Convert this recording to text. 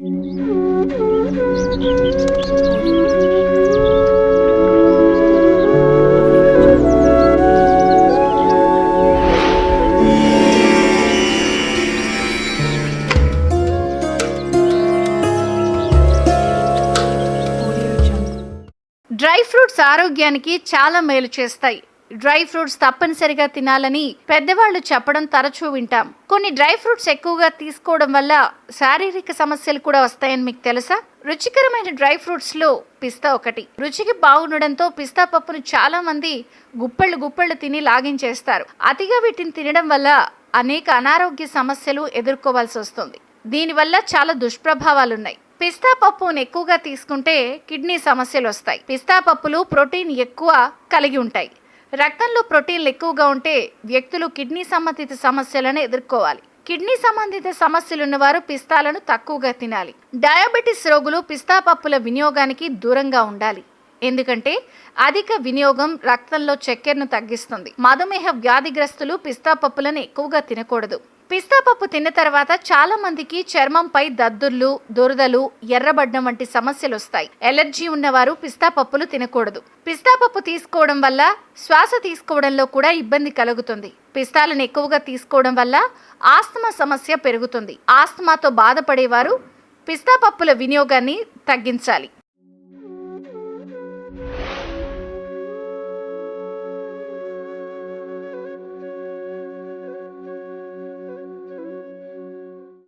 Dry fruits ఆరోగ్యానికి చాలా మేలు చేస్తాయి. డ్రై ఫ్రూట్స్ తప్పనిసరిగా తినాలని పెద్దవాళ్ళు చెప్పడం తరచూ వింటాం. కొన్ని డ్రై ఫ్రూట్స్ ఎక్కువగా తీసుకోవడం వల్ల శారీరక సమస్యలు కూడా వస్తాయని మీకు తెలుసా? రుచికరమైన డ్రై ఫ్రూట్స్లో పిస్తా ఒకటి. రుచికి బాగుండడంతో పిస్తా పప్పును చాలా మంది గుప్పళ్ళు గుప్పెళ్ళు తిని లాగించేస్తారు. అతిగా వీటిని తినడం వల్ల అనేక అనారోగ్య సమస్యలు ఎదుర్కోవాల్సి వస్తుంది. దీనివల్ల చాలా దుష్ప్రభావాలున్నాయి. పిస్తా పప్పును ఎక్కువగా తీసుకుంటే కిడ్నీ సమస్యలు వస్తాయి. పిస్తా పప్పులు ప్రోటీన్ ఎక్కువ కలిగి ఉంటాయి. రక్తంలో ప్రోటీన్లు ఎక్కువగా ఉంటే వ్యక్తులు కిడ్నీ సంబంధిత సమస్యలను ఎదుర్కోవాలి. కిడ్నీ సంబంధిత సమస్యలు ఉన్నవారు పిస్తాలను తక్కువగా తినాలి. డయాబెటిస్ రోగులు పిస్తా పప్పుల వినియోగానికి దూరంగా ఉండాలి. ఎందుకంటే అధిక వినియోగం రక్తంలో చక్కెరను తగ్గిస్తుంది. మధుమేహ వ్యాధిగ్రస్తులు పిస్తా పప్పులను ఎక్కువగా తినకూడదు. పిస్తా పప్పు తిన్న తర్వాత చాలా మందికి చర్మంపై దద్దుర్లు దురదలు ఎర్రబడ్డం వంటి సమస్యలు వస్తాయి. ఎలర్జీ ఉన్నవారు పిస్తా పప్పులు తినకూడదు. పిస్తా పప్పు తీసుకోవడం వల్ల శ్వాస తీసుకోవడంలో కూడా ఇబ్బంది కలుగుతుంది. పిస్తాలను ఎక్కువగా తీసుకోవడం వల్ల ఆస్తమా సమస్య పెరుగుతుంది. ఆస్తమాతో బాధపడేవారు పిస్తా పప్పుల వినియోగాన్ని తగ్గించాలి.